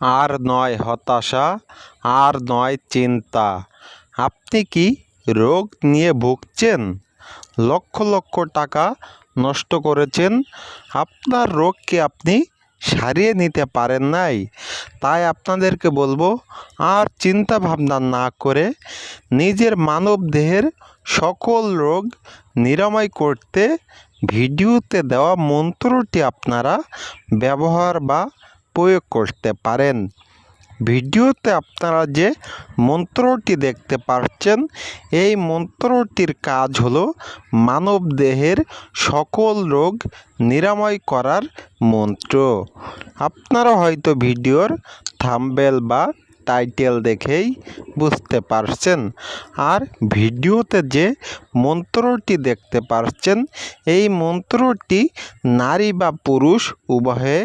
আর নয় হতাশা, আর নয় চিন্তা। আপনি কি রোগ নিয়ে ভুগছেন? লক্ষ লক্ষ টাকা নষ্ট করেছেন। আপনার রোগকে আপনি সারিয়ে নিতে পারেন নাই। তাই আপনাদেরকে বলব, আর চিন্তা ভাবনা না করে নিজের মানব দেহের সকল রোগ নিরাময় করতে ভিডিওতে দেওয়া মন্ত্রটি আপনারা ব্যবহার বা প্রয়োগ করতে পারেন। ভিডিওতে আপনারা যে মন্ত্রটি দেখতে পাচ্ছেন এই মন্ত্রটির কাজ হলো মানব দেহের সকল রোগ নিরাময় করার মন্ত্র। আপনারা হয়তো ভিডিওর থাম্বেল বা টাইটেল দেখেই বুঝতে পারছেন। আর ভিডিওতে যে মন্ত্রটি দেখতে পাচ্ছেন এই মন্ত্রটি নারী বা পুরুষ উভয়ে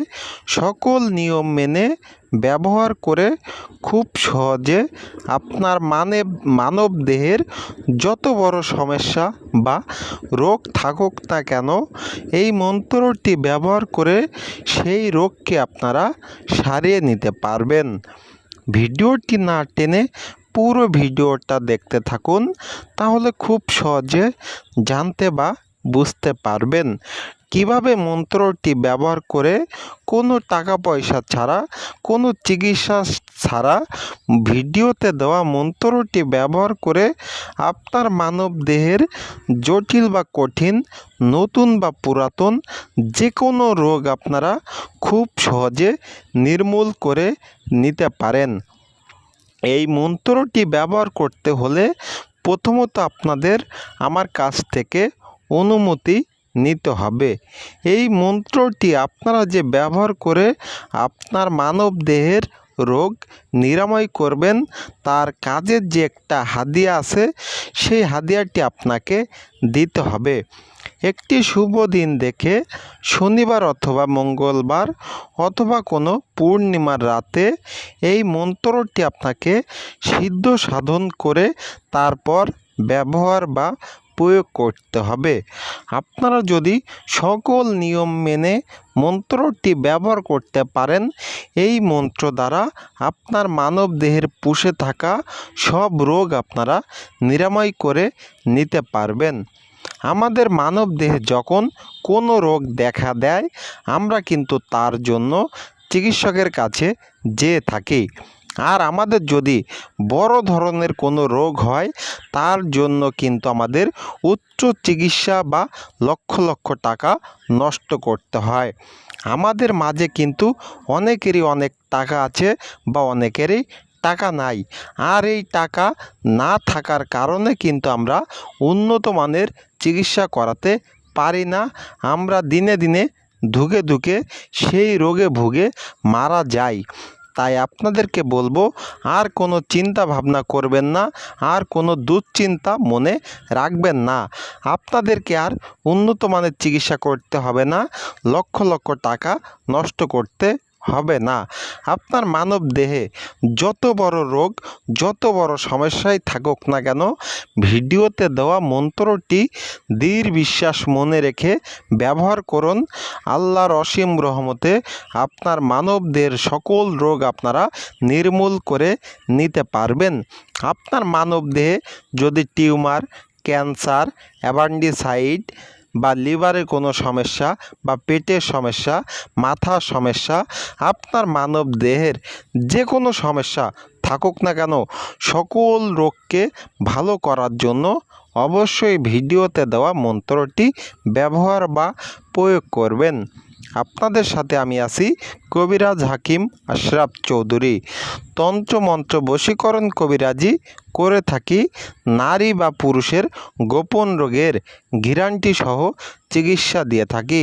সকল নিয়ম মেনে ব্যবহার করে খুব সহজে আপনার মানে মানব দেহের যত বড় সমস্যা বা রোগ থাকুক না কেন, এই মন্ত্রটি ব্যবহার করে সেই রোগকে আপনারা সারিয়ে নিতে পারবেন। ভিডিওটি না টেনে পুরো ভিডিওটা দেখতে থাকুন তাহলে খুব সহজে জানতে বা বুঝতে পারবেন। কীভাবে মন্ত্রটি ব্যবহার করে কোনো টাকা পয়সা ছাড়া, কোনো চিকিৎসা ছাড়া ভিডিওতে দেওয়া মন্ত্রটি ব্যবহার করে আপনার মানব দেহের জটিল বা কঠিন, নতুন বা পুরাতন যে কোনো রোগ আপনারা খুব সহজে নির্মূল করে নিতে পারেন। এই মন্ত্রটি ব্যবহার করতে হলে প্রথমত আপনাদের আমার কাছ থেকে অনুমতি নিতে হবে। এই মন্ত্রটি আপনারা যে ব্যবহার করে আপনার মানব দেহের রোগ নিরাময় করবেন, তার কাজের যে একটা হাদিয়া আছে, সেই হাদিয়াটি আপনাকে দিতে হবে। একটি শুভ দিন দেখে শনিবার অথবা মঙ্গলবার অথবা কোনো পূর্ণিমার রাতে এই মন্ত্রটি আপনাকে সিদ্ধ সাধন করে তারপর ব্যবহার বা প্রয়োগ করতে হবে। আপনারা যদি সকল নিয়ম মেনে মন্ত্রটি ব্যবহার করতে পারেন, এই মন্ত্র দ্বারা আপনার মানব দেহের পুষে থাকা সব রোগ আপনারা নিরাময় করে নিতে পারবেন। আমাদের মানব দেহে যখন কোনো রোগ দেখা দেয়, আমরা কিন্তু তার জন্য চিকিৎসকের কাছে যেয়ে থাকি। আর আমাদের যদি বড় ধরনের কোনো রোগ হয়, তার জন্য কিন্তু আমাদের উচ্চ চিকিৎসা বা লক্ষ লক্ষ টাকা নষ্ট করতে হয়। আমাদের মাঝে কিন্তু অনেকেরই অনেক টাকা আছে বা অনেকেরই টাকা নাই। আর এই টাকা না থাকার কারণে কিন্তু আমরা উন্নত মানের চিকিৎসা করাতে পারি না। আমরা দিনে দিনে ধুকে ধুকে সেই রোগে ভুগে মারা যাই। তাই আপনাদেরকে বলব, আর কোনো চিন্তা ভাবনা করবেন না, আর কোনো দুশ্চিন্তা মনে রাখবেন না। আপনাদেরকে আর উন্নত মানের চিকিৎসা করতে হবে না। লক্ষ লক্ষ টাকা নষ্ট করতে হবে না। আপনার মানব দেহে যত বড় রোগ, যত বড় সমস্যাই থাকুক না কেন, ভিডিওতে দেওয়া মন্ত্রটি দৃঢ় বিশ্বাস মনে রেখে ব্যবহার করুন। আল্লাহর অসীম রহমতে আপনার মানব দেহের সকল রোগ আপনারা নির্মূল করে নিতে পারবেন। আপনার মানব দেহে যদি টিউমার, ক্যান্সার, অ্যাবান্ডিসাইড বা লিভারের কোনো সমস্যা বা পেটের সমস্যা, মাথার সমস্যা, আপনার মানব দেহের যে কোনো সমস্যা থাকুক না কেন, সকল রোগকে ভালো করার জন্য অবশ্যই ভিডিওতে দেওয়া মন্ত্রটি ব্যবহার বা প্রয়োগ করবেন। আপনাদের সাথে আমি আছি কবিরাজ হাকিম আশরাফ চৌধুরী। তন্ত্রমন্ত্র বশীকরণ কবিরাজি করে থাকি নারী বা পুরুষের গোপন রোগের ঘিরান্টি সহ চিকিৎসা দিয়ে থাকি।